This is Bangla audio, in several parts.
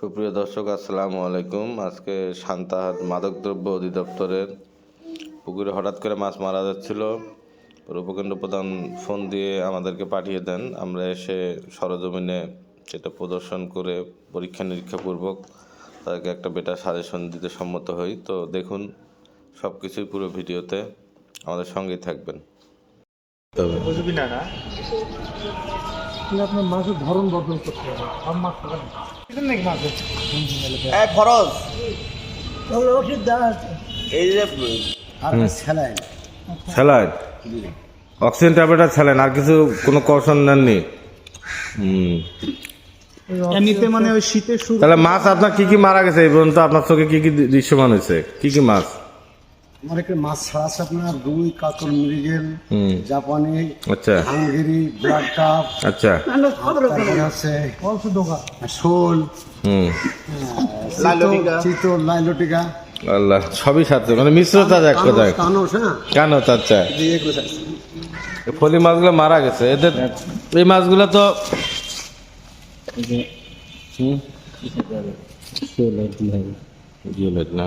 সুপ্রিয় দর্শক, আসসালামু আলাইকুম। আজকে সান্তাহাট মাদকদ্রব্য অধিদপ্তরের পুকুরে হঠাৎ করে মাছ মারা যাচ্ছিল। উপকেন্দ্র প্রধান ফোন দিয়ে আমাদেরকে পাঠিয়ে দেন। আমরা এসে সরজমিনে সেটা প্রদর্শন করে পরীক্ষা নিরীক্ষা পূর্বক তাদেরকে একটা বেটার সাজেশন দিতে সম্মত হই। তো দেখুন সব কিছুই পুরো ভিডিওতে আমাদের সঙ্গেই থাকবেন। আপনার মাছের ধরন বদল করতে হবে। সব মাছ খরচ ওষুধ দেওয়া আছে এই যে স্যালাইন। স্যালাইন? অক্সিজেন ট্যাবলেট আর স্যালাইন আর কিছু কোনো কৌশল নেননি এমনিতে মানে ওই শীতের তাহলে মাছ আপনার কি কি মারা গেছে এই পর্যন্ত? আপনার চোখে কি কি দৃশ্যমান হয়েছে? কি কি মাছ? আমার এখানে মাছ ছাড়া আছে আপনার রুই কাতল মৃগেল হুম জাপানি আচ্ছা হাঙ্গেরি ব্লাড কাপ আচ্ছা আছে শোল চিতল লাইলটিকা আল্লাহ সবই সাথে মানে মিশ্রতা এক কথায় কানস হ্যাঁ কেন আচ্ছা। ফলি মাছগুলো মারা গেছে এদের এই মাছগুলো তো হুম না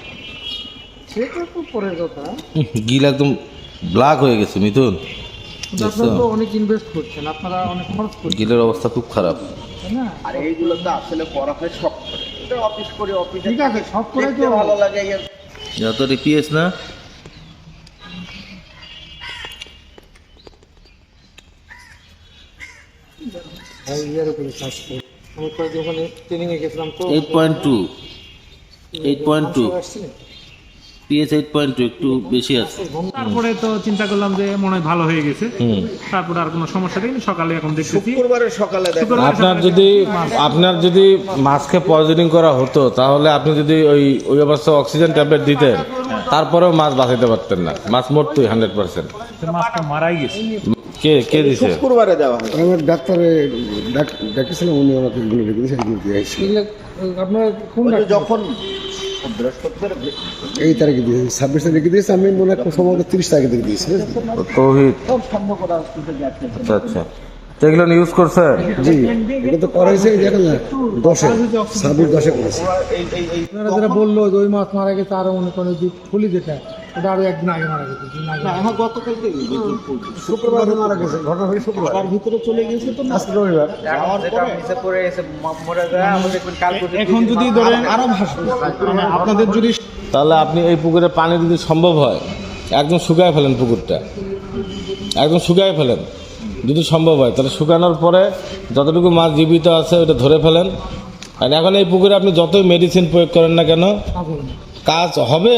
সেটা তো পরের কথা। গিল একদম ব্ল্যাক হয়ে গেছে মিথুন। আপনারা তো অনেক ইনভেস্ট করছেন আপনারা অনেক খরচ করছেন। গিলের অবস্থা খুব খারাপ। তাই না? আর এইগুলো তো আসলে বরফে শখ করে। এটা অফিস করে অফিসে ঠিক আছে সব করে তো ভালো লাগে যত রিপিএস না? ভাই ইয়ের উপরে কাজ করি। আমি কয়েক ওখানে ট্রেনিং গেছিলাম তো। Eight point two eight point two? PS eight point two একটু বেশি আছে। তারপরে তো চিন্তা করলাম যে মনে হয় ভালো হয়ে গেছে। তারপরে আর কোনো সমস্যা নেই সকালে এখন দেখতেছি। শুক্রবারের সকালে আপনার যদি আপনার যদি মাছকে পয়জনিং করা হতো তাহলে আপনি যদি ওই ওই অবস্থায় অক্সিজেন ট্যাবলেট দিতেন তারপরেও মাছ বাঁচাতে পারতেন না। মাছ মরতোই হান্ড্রেড পার্সেন্ট মাছটা মারাই গেছে। কে কে দিছে? শুক্রবারে দেওয়া হয় আমার ডাক্তারে ডাক- ডাকিয়েছিলাম উনি আমাকে এগুলো রেখে দিয়েছে এগুলো দিয়ে আপনার কোন? যখন এই তারিখে দিয়েছি ছাব্বিশ তারিখে দিয়েছে আমি মনে হয় সম্ভবত তিরিশ তারিখে দিকে দিয়েছি তৌহিদ আচ্ছা আচ্ছা। তো এগুলো ইউজ করছে? জি এটা তো করা হয়েছে দেখেন না দশে ছাব্বিশ দশে করেছে। যারা বলল যে ওই মাছ মারা গেছে আরও মনে করেন ফুলি যেটা আরও একদিন আগে মারা গেছে দিন আগে না হ্যাঁ গতকালকে শুক্রবার মারা গেছে ঘটনা হয়েছে শুক্রবার। তার ভিতরে চলে গেছে তো না আজকে রবিবার। এখন যদি ধরেন আরও ভাসবে মানে আপনাদের যদি তাহলে আপনি এই পুকুরে পানি যদি সম্ভব হয় একদম শুকায় ফেলেন পুকুরটা। একদম শুকায় ফেলেন। যদি সম্ভব হয় তাহলে শুকানোর পরে যতটুকু মাছ জীবিত আছে ওটা ধরে ফেলেন। আর এখন এই পুকুরে আপনি যতই মেডিসিন প্রয়োগ করেন না কেন কাজ হবে,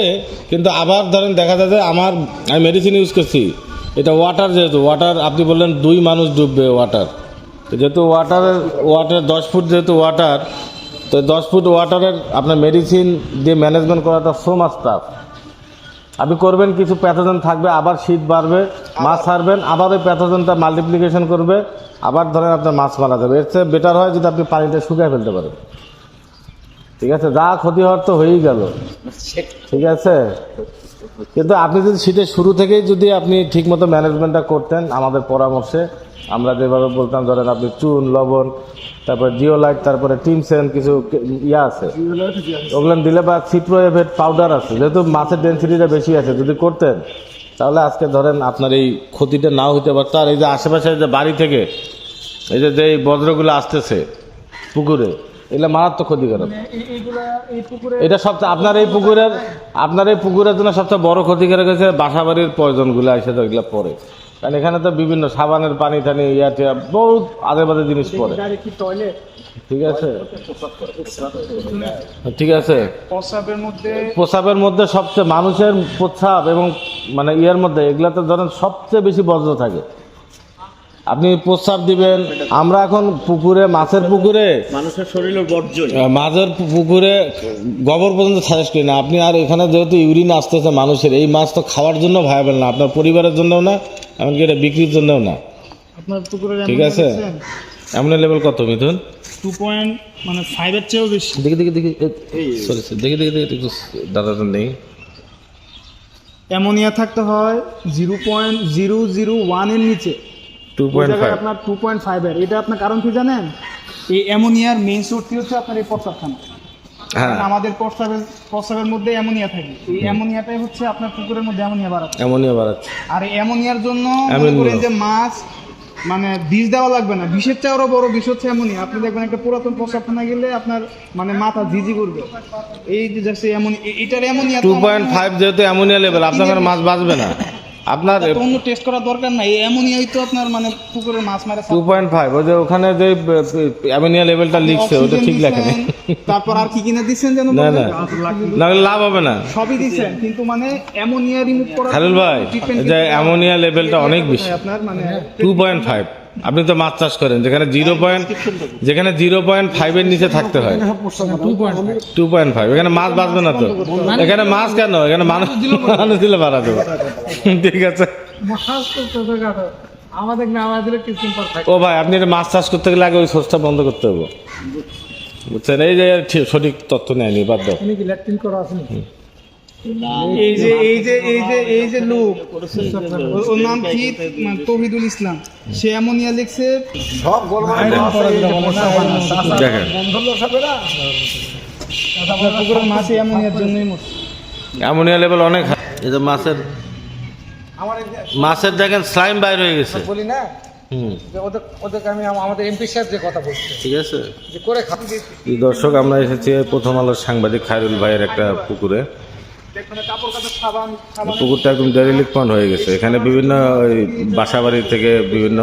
কিন্তু আবার ধরেন দেখা যায় যে আমার, আমি মেডিসিন ইউজ করছি। এটা ওয়াটার যেহেতু ওয়াটার আপনি বললেন দুই মানুষ ডুববে ওয়াটার যেহেতু ওয়াটারের ওয়াটার দশ ফুট যেহেতু ওয়াটার তো দশ ফুট ওয়াটারের আপনার মেডিসিন দিয়ে ম্যানেজমেন্ট করাটা সো মাছ টাফ আপনি করবেন, কিছু প্যাথোজেন থাকবে, আবার শীত বাড়বে, মাছ ছাড়বেন আবার ওই প্যাথোজেনটা মাল্টিপ্লিকেশন করবে, আবার ধরেন আপনার মাছ মারা যাবে। এর চেয়ে বেটার হয় যদি আপনি পানিটা শুকিয়ে ফেলতে পারেন। ঠিক আছে, যা ক্ষতি হওয়ার তো হয়েই গেল। ঠিক আছে? কিন্তু আপনি যদি শীতের শুরু থেকেই যদি আপনি ঠিকমতো ম্যানেজমেন্টটা করতেন, আমাদের পরামর্শে, আমরা যেভাবে বলতাম, ধরেন আপনি চুন, লবণ, তারপরে জিওলাইট, তারপরে টিমসেন, কিছু ইয়া আছে। ওগুলো দিলে বা সিপ্রো এভেট পাউডার আছে। যেহেতু মাছের ডেন্সিটিটা বেশি আছে, যদি করতেন, তাহলে আজকে ধরেন আপনার এই ক্ষতিটা নাও হতে পারতো। আর এই যে আশেপাশে যে বাড়ি থেকে, এই যে যে বজ্রগুলো আসতেছে পুকুরে এগুলো মারাত্মক ক্ষতিকারক। পুকুরে এটা সবচেয়ে আপনার এই পুকুরের আপনার এই পুকুরের জন্য সবচেয়ে বড় ক্ষতিকারক হচ্ছে বাসা বাড়ির প্রয়োজনগুলো এসে তো এগুলো পড়ে। কারণ এখানে তো বিভিন্ন সাবানের পানি টানি ইয়া টিয়া বহুত আজে বাদে জিনিস পড়ে। ঠিক আছে? ঠিক আছে? প্রস্রাবের মধ্যে প্রসাবের মধ্যে সবচেয়ে মানুষের প্রস্রাব এবং মানে ইয়ার মধ্যে এগুলাতে ধরেন সবচেয়ে বেশি বজ্র থাকে। আপনি প্রস্তাব দিবেন আমরা এখন পুকুরে মাছের পুকুরে মানুষের শরীরের বর্জ্যই আহ, মাছের পুকুরে গোবর পর্যন্ত সাজেস্ট করি না। আপনি আর এখানে যেহেতু ইউরিন আসতেছে মানুষের এই মাছ তো খাওয়ার জন্য ভায়াবেল না আপনার পরিবারের জন্যও না এমনকি এটা বিক্রির জন্যও না। আপনার পুকুরের ঠিক আছে? এমন লেভেল কত মিথুন? টু পয়েন্ট মানে ফাইভের চেয়েও বেশি। দেখি দেখি দেখি সরি সরি দেখি দেখি দেখি একটু দাদাটা নেই। অ্যামোনিয়া থাকতে হয় জিরো পয়েন্ট জিরো জিরো ওয়ানের নিচে। টু পয়েন্ট ফাইভ আপনার টু পয়েন্ট ফাইভের এটা আপনার কারণ কি জানেন? এই অ্যামোনিয়ার মেইন সোর্সটি হচ্ছে আপনার এই প্রস্তাবখানা হ্যাঁ। আমাদের মধ্যে অ্যামোনিয়া থাকে। এই অ্যামোনিয়াটাই হচ্ছে আপনার পুকুরের মধ্যে অ্যামোনিয়া বাড়াচ্ছে। এমনই বাড়াচ্ছে। আর এই অ্যামোনিয়ার জন্য অ্যামোনিয়া। যে মাছ মানে বিষ দেওয়া লাগবে না। বিষের চেয়ে আরও বড় বিষ হচ্ছে অ্যামোনিয়া। আপনি দেখবেন একটা পুরাতন প্রস্রাবখানা গেলে আপনার মানে মাথা ঝিঝি করবে। এই যে অ্যামোনিয়া এটার অ্যামোনিয়া টু পয়েন্ট ফাইভ যেহেতু অ্যামোনিয়া লেভেল আপনার মাছ বাঁচবে না। আপনার অন্য টেস্ট করার দরকার নাই অ্যামোনিয়াই তো আপনার মানে পুকুরের মাছ মারা টু পয়েন্ট ফাইভ ওই যে ওখানে যে অ্যামোনিয়া লেভেলটা লিখছে ওটা ঠিক লেখে নেই। তারপর আর কি কিনে দিচ্ছেন যেন না না না লাভ হবে না। সবই দিচ্ছেন কিন্তু মানে অ্যামোনিয়া রিমুভ করা খালিল ভাই যে অ্যামোনিয়া লেভেলটা অনেক বেশি। আপনার মানে টু পয়েন্ট ফাইভ আপনি তো মাছ চাষ করেন যেখানে জিরো পয়েন্ট যেখানে জিরো পয়েন্ট ফাইভের নিচে থাকতে হয়। টু পয়েন্ট ফাইভ এখানে মাছ বাঁচবে না তো। এখানে মাছ কেন? এখানে মানুষ মানুষ দিলে বাড়া দেবো ঠিক আছে। মাছ করতে তো কাটো আমাদের নামা দিলে কিছু পর থাকে। ও ভাই আপনি এটা মাছ চাষ করতে গেলে আগে ওই সোর্সটা বন্ধ করতে হবে। বুঝছেন? এই যে ঠিক- সঠিক তথ্য নেয়নি বাদ দাও। এই যে এই যে এই যে এই যে লোক ওর- ওর নাম কি মানে ইসলাম। সে অ্যামোনিয়া লিখছে। দেখেন। আপনার মাছ এই জন্যই মরছে। অ্যামোনিয়া লেভেল অনেক। এই যে মাছের মাছের দেখেন স্লাইম বাইর হয়ে গেছে। বলি না? হুম। ওদের ওদেরকে আমি আমাদের এমপি সাহেব কথা বলছে ঠিক আছে। যে করে খাতে এই দর্শক আমরা এসেছি প্রথম আলোর সাংবাদিক খায়রুল ভাইয়ের একটা পুকুরে। পুকুরটা একদম ডেরিলিক পয়েন্ট হয়ে গেছে। এখানে বিভিন্ন ওই বাসাবাড়ি থেকে বিভিন্ন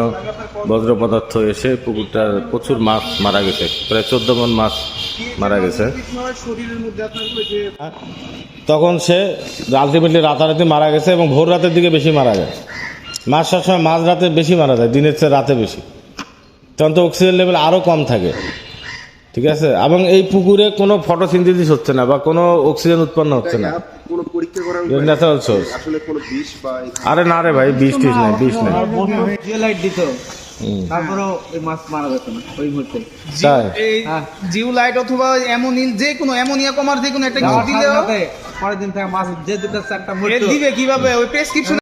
বজ্র পদার্থ এসে পুকুরটার প্রচুর মাছ মারা গেছে। প্রায় চোদ্দ মন মাছ মারা গেছে। তখন সে আলটিমেটলি রাতারাতি মারা গেছে এবং ভোর রাতের দিকে বেশি মারা যায়। মাছ সবসময় মাঝ রাতে বেশি মারা যায় দিনের চেয়ে রাতে বেশি। তখন তো অক্সিজেন লেভেল আরও কম থাকে। ঠিক আছে? এবং এই পুকুরে কোনো ফটোসিনথেসিস হচ্ছে না বা কোনো অক্সিজেন উৎপন্ন হচ্ছে না। কোনো পরীক্ষা করার ন্যাচারাল সোর্স আসলে কোনো বিষ বা আরে না রে ভাই বিষ টিস নাই বিষ নাই। লাইট দিত। ওই মাছ মারা যেত না ওই মুহূর্তে। জিউ লাইট অথবা অ্যামোনিল যে কোনো অ্যামোনিয়া কমার যে কোনো একটা কিছু দিলেও পরের দিন থেকে মাছ যে চারটা দিবে কীভাবে? ওই প্রেসক্রিপশন